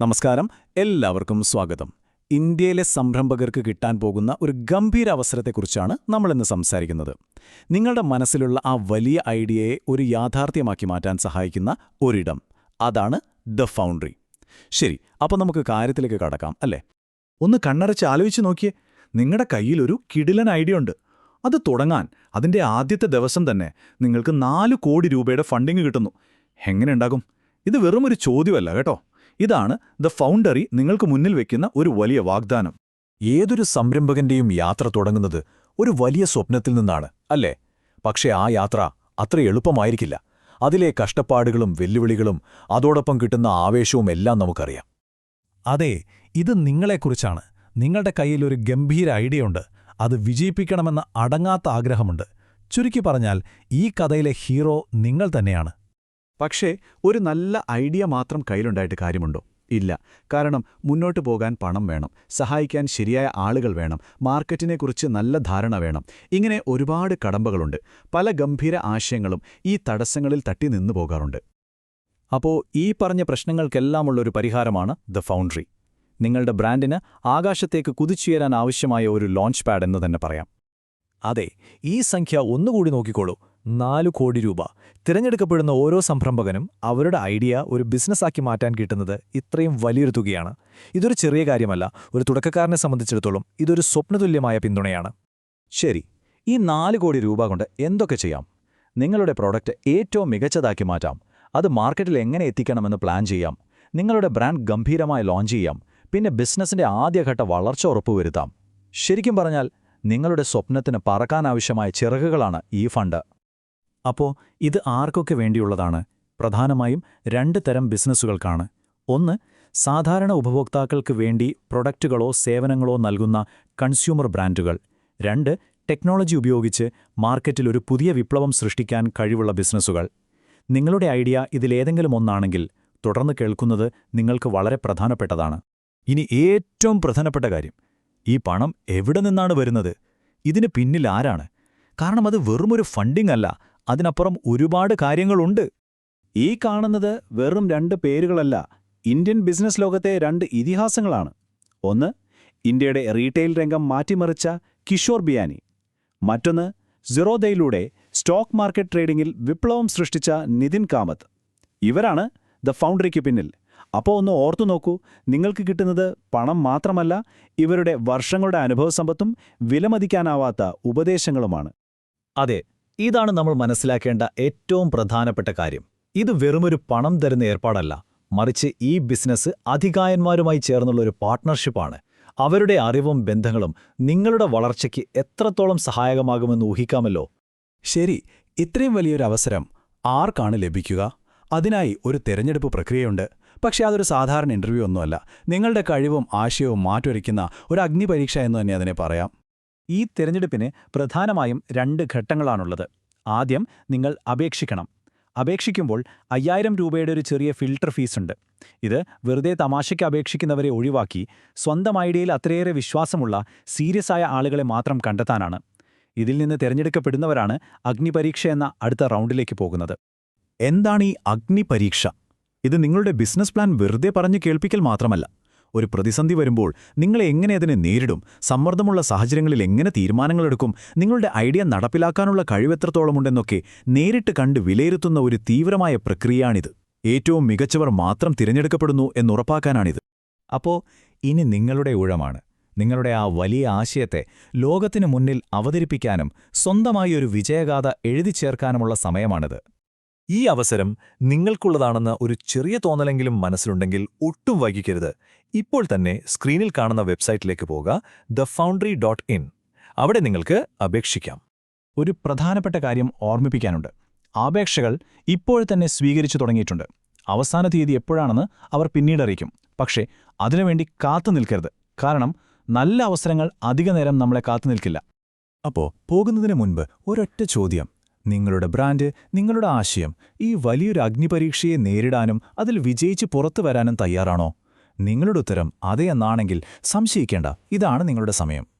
നമസ്കാരം. എല്ലാവർക്കും സ്വാഗതം. ഇന്ത്യയിലെ സംരംഭകർക്ക് കിട്ടാൻ പോകുന്ന ഒരു ഗംഭീര അവസരത്തെക്കുറിച്ചാണ് നമ്മളിന്ന് സംസാരിക്കുന്നത്. നിങ്ങളുടെ മനസ്സിലുള്ള ആ വലിയ ഐഡിയയെ ഒരു യാഥാർത്ഥ്യമാക്കി മാറ്റാൻ സഹായിക്കുന്ന ഒരിടം. അതാണ് ദ ഫൗണ്ടറി. ശരി അപ്പോൾ നമുക്ക് കാര്യത്തിലേക്ക് കടക്കാം അല്ലേ? ഒന്ന് കണ്ണടച്ച് ആലോചിച്ച് നോക്കിയേ. നിങ്ങളുടെ കയ്യിലൊരു കിടിലൻ ഐഡിയ ഉണ്ട്. അത് തുടങ്ങാൻ അതിന്റെ ആദ്യത്തെ ദിവസം തന്നെ നിങ്ങൾക്ക് നാല് കോടി രൂപയുടെ ഫണ്ടിങ് കിട്ടുന്നു. എങ്ങനെ ഉണ്ടാകും? ഇത് വെറുമൊരു ചോദ്യമല്ല കേട്ടോ? ഇതാണ് ദ ഫൗണ്ടറി നിങ്ങൾക്ക് മുന്നിൽ വെക്കുന്ന ഒരു വലിയ വാഗ്ദാനം. ഏതൊരു സംരംഭകന്റെയും യാത്ര തുടങ്ങുന്നത് ഒരു വലിയ സ്വപ്നത്തിൽ നിന്നാണ് അല്ലേ? പക്ഷേ ആ യാത്ര അത്ര എളുപ്പമായിരിക്കില്ല. അതിലെ കഷ്ടപ്പാടുകളും വെല്ലുവിളികളും അതോടൊപ്പം കിട്ടുന്ന ആവേശവും എല്ലാം നമുക്കറിയാം. അതെ ഇത് നിങ്ങളെക്കുറിച്ചാണ്. നിങ്ങളുടെ കയ്യിൽ ഒരു ഗംഭീര ഐഡിയ ഉണ്ട് അത് വിജയിപ്പിക്കണമെന്ന അടങ്ങാത്ത ആഗ്രഹമുണ്ട്. ചുരുക്കി പറഞ്ഞാൽ ഈ കഥയിലെ ഹീറോ നിങ്ങൾ തന്നെയാണ്. പക്ഷേ ഒരു നല്ല ഐഡിയ മാത്രം കയ്യിലുണ്ടായിട്ട് കാര്യമുണ്ടോ? ഇല്ല. കാരണം മുന്നോട്ട് പോകാൻ പണം വേണം. സഹായിക്കാൻ ശരിയായ ആളുകൾ വേണം. മാർക്കറ്റിനെക്കുറിച്ച് നല്ല ധാരണ വേണം. ഇങ്ങനെ ഒരുപാട് കടമ്പകളുണ്ട്. പല ഗംഭീര ആശയങ്ങളും ഈ തടസ്സങ്ങളിൽ തട്ടി നിന്നു പോകാറുണ്ട്. അപ്പോൾ ഈ പറഞ്ഞ പ്രശ്നങ്ങൾക്കെല്ലാമുള്ളൊരു പരിഹാരമാണ് ദ ഫൗണ്ടറി നിങ്ങളുടെ ബ്രാൻഡിന് ആകാശത്തേക്ക് കുതിച്ചുയരാൻ ആവശ്യമായ ഒരു ലോഞ്ച് പാഡ് എന്ന് തന്നെ പറയാം. അതെ ഈ സംഖ്യ ഒന്നുകൂടി നോക്കിക്കോളൂ. നാലു കോടി രൂപ. തിരഞ്ഞെടുക്കപ്പെടുന്ന ഓരോ സംരംഭകനും അവരുടെ ഐഡിയ ഒരു ബിസിനസ്സാക്കി മാറ്റാൻ കിട്ടുന്നത് ഇത്രയും വലിയൊരു തുകയാണ്. ഇതൊരു ചെറിയ കാര്യമല്ല ഒരു തുടക്കക്കാരനെ സംബന്ധിച്ചിടത്തോളം ഇതൊരു സ്വപ്നതുല്യമായ പിന്തുണയാണ്. ശരി ഈ നാല് കോടി രൂപ കൊണ്ട് എന്തൊക്കെ ചെയ്യാം? നിങ്ങളുടെ പ്രോഡക്റ്റ് ഏറ്റവും മികച്ചതാക്കി മാറ്റാം. അത് മാർക്കറ്റിൽ എങ്ങനെ എത്തിക്കണമെന്ന് പ്ലാൻ ചെയ്യാം. നിങ്ങളുടെ ബ്രാൻഡ് ഗംഭീരമായി ലോഞ്ച് ചെയ്യാം. പിന്നെ ബിസിനസ്സിന്റെ ആദ്യഘട്ട വളർച്ച ഉറപ്പുവരുത്താം ശരിക്കും പറഞ്ഞാൽ നിങ്ങളുടെ സ്വപ്നത്തിന് പറക്കാനാവശ്യമായ ചിറകുകളാണ് ഈ ഫണ്ട്. അപ്പോൾ ഇത് ആർക്കൊക്കെ വേണ്ടിയുള്ളതാണ്? പ്രധാനമായും രണ്ട് തരം ബിസിനസ്സുകൾക്കാണ്. ഒന്ന് സാധാരണ ഉപഭോക്താക്കൾക്ക് വേണ്ടി പ്രൊഡക്റ്റുകളോ സേവനങ്ങളോ നൽകുന്ന കൺസ്യൂമർ ബ്രാൻഡുകൾ. രണ്ട് ടെക്നോളജി ഉപയോഗിച്ച് മാർക്കറ്റിൽ ഒരു പുതിയ വിപ്ലവം സൃഷ്ടിക്കാൻ കഴിവുള്ള ബിസിനസ്സുകൾ. നിങ്ങളുടെ ഐഡിയ ഇതിലേതെങ്കിലും ഒന്നാണെങ്കിൽ തുടർന്ന് കേൾക്കുന്നത് നിങ്ങൾക്ക് വളരെ പ്രധാനപ്പെട്ടതാണ്. ഇനി ഏറ്റവും പ്രധാനപ്പെട്ട കാര്യം ഈ പണം എവിടെ നിന്നാണ് വരുന്നത്? ഇതിന് പിന്നിൽ ആരാണ്? കാരണം അത് വെറുമൊരു ഫണ്ടിംഗ് അല്ല അതിനപ്പുറം ഒരുപാട് കാര്യങ്ങളുണ്ട്. ഈ കാണുന്നത് വെറും രണ്ട് പേരുകളല്ല ഇന്ത്യൻ ബിസിനസ് ലോകത്തെ രണ്ട് ഇതിഹാസങ്ങളാണ്. ഒന്ന് ഇന്ത്യയുടെ റീറ്റെയിൽ രംഗം മാറ്റിമറിച്ച കിഷോർ ബിയാനി. മറ്റൊന്ന് സിറോദയിലൂടെ സ്റ്റോക്ക് മാർക്കറ്റ് ട്രേഡിംഗിൽ വിപ്ലവം സൃഷ്ടിച്ച നിതിൻ കാമത്ത്. ഇവരാണ് ദ ഫൗണ്ടറിക്ക് പിന്നിൽ. അപ്പോൾ ഒന്ന് ഓർത്തു നോക്കൂ നിങ്ങൾക്ക് കിട്ടുന്നത് പണം മാത്രമല്ല ഇവരുടെ വർഷങ്ങളുടെ അനുഭവസമ്പത്തും വിലമതിക്കാനാവാത്ത ഉപദേശങ്ങളുമാണ്. അതെ ഇതാണ് നമ്മൾ മനസ്സിലാക്കേണ്ട ഏറ്റവും പ്രധാനപ്പെട്ട കാര്യം. ഇത് വെറുമൊരു പണം തരുന്ന ഏർപ്പാടല്ല. മറിച്ച് ഈ ബിസിനസ് അധികായന്മാരുമായി ചേർന്നുള്ള ഒരു പാർട്ട്ണർഷിപ്പാണ്. അവരുടെ അറിവും ബന്ധങ്ങളും നിങ്ങളുടെ വളർച്ചയ്ക്ക് എത്രത്തോളം സഹായകമാകുമെന്ന് ഊഹിക്കാമല്ലോ? ശരി ഇത്രയും വലിയൊരു അവസരം ആർക്കാണ് ലഭിക്കുക? അതിനായി ഒരു തെരഞ്ഞെടുപ്പ് പ്രക്രിയയുണ്ട്. പക്ഷേ അതൊരു സാധാരണ ഇന്റർവ്യൂ ഒന്നുമല്ല. നിങ്ങളുടെ കഴിവും ആശയവും മാറ്റൊരുക്കുന്ന ഒരു അഗ്നിപരീക്ഷ എന്ന് തന്നെ അതിനെ പറയാം. ഈ തിരഞ്ഞെടുപ്പിന് പ്രധാനമായും രണ്ട് ഘട്ടങ്ങളാണുള്ളത്. ആദ്യം നിങ്ങൾ അപേക്ഷിക്കണം. അപേക്ഷിക്കുമ്പോൾ അയ്യായിരം രൂപയുടെ ഒരു ചെറിയ ഫിൽട്ടർ ഫീസുണ്ട്. ഇത് വെറുതെ തമാശയ്ക്ക് അപേക്ഷിക്കുന്നവരെ ഒഴിവാക്കി സ്വന്തം ഐഡിയയിൽ അത്രയേറെ വിശ്വാസമുള്ള സീരിയസ് ആയ ആളുകളെ മാത്രം കണ്ടെത്താനാണ്. ഇതിൽ നിന്ന് തിരഞ്ഞെടുക്കപ്പെടുന്നവരാണ് അഗ്നിപരീക്ഷ എന്ന അടുത്ത റൗണ്ടിലേക്ക് പോകുന്നത്. എന്താണ് ഈ അഗ്നിപരീക്ഷ? ഇത് നിങ്ങളുടെ ബിസിനസ് പ്ലാൻ വെറുതെ പറഞ്ഞു കേൾപ്പിക്കൽ മാത്രമല്ല. ഒരു പ്രതിസന്ധി വരുമ്പോൾ നിങ്ങൾ എങ്ങനെ അതിനെ നേരിടും? സമ്മർദ്ദമുള്ള സാഹചര്യങ്ങളിൽ എങ്ങനെ തീരുമാനങ്ങളെടുക്കും? നിങ്ങളുടെ ഐഡിയ നടപ്പിലാക്കാനുള്ള കഴിവെത്രത്തോളമുണ്ടെന്നൊക്കെ നേരിട്ട് കണ്ട് വിലയിരുത്തുന്ന ഒരു തീവ്രമായ പ്രക്രിയയാണിത്. ഏറ്റവും മികച്ചവർ മാത്രം തിരഞ്ഞെടുക്കപ്പെടുന്നു എന്നുറപ്പാക്കാനാണിത്. അപ്പോ ഇനി നിങ്ങളുടെ ഊഴമാണ്. നിങ്ങളുടെ ആ വലിയ ആശയത്തെ ലോകത്തിനു മുന്നിൽ അവതരിപ്പിക്കാനും സ്വന്തമായി ഒരു വിജയഗാഥ എഴുതി ചേർക്കാനുമുള്ള സമയമാണിത്. ഈ അവസരം നിങ്ങൾക്കുള്ളതാണെന്ന ഒരു ചെറിയ തോന്നലെങ്കിലും മനസ്സിലുണ്ടെങ്കിൽ ഒട്ടും വൈകിക്കരുത്. ഇപ്പോൾ തന്നെ സ്ക്രീനിൽ കാണുന്ന വെബ്സൈറ്റിലേക്ക് പോകുക ദ ഫൗണ്ടറി ഡോട്ട് ഇൻ അവിടെ നിങ്ങൾക്ക് അപേക്ഷിക്കാം. ഒരു പ്രധാനപ്പെട്ട കാര്യം ഓർമ്മിപ്പിക്കാനുണ്ട്. അപേക്ഷകൾ ഇപ്പോൾ തന്നെ സ്വീകരിച്ചു തുടങ്ങിയിട്ടുണ്ട്. അവസാന തീയതി എപ്പോഴാണെന്ന് അവർ പിന്നീട് അറിയിക്കും. പക്ഷേ അതിനുവേണ്ടി കാത്തു നിൽക്കരുത്. കാരണം നല്ല അവസരങ്ങൾ അധികനേരം നമ്മളെ കാത്തു നിൽക്കില്ല. അപ്പോൾ പോകുന്നതിന് മുൻപ് ഒരൊറ്റ ചോദ്യം. നിങ്ങളുടെ ബ്രാൻഡ് നിങ്ങളുടെ ആശയം ഈ വലിയൊരു അഗ്നിപരീക്ഷയെ നേരിടാനും അതിൽ വിജയിച്ച് പുറത്തു വരാനും തയ്യാറാണോ? നിങ്ങളുടെ ഉത്തരം അതെ എന്നാണെങ്കിൽ സംശയിക്കേണ്ട. ഇതാണ് നിങ്ങളുടെ സമയം.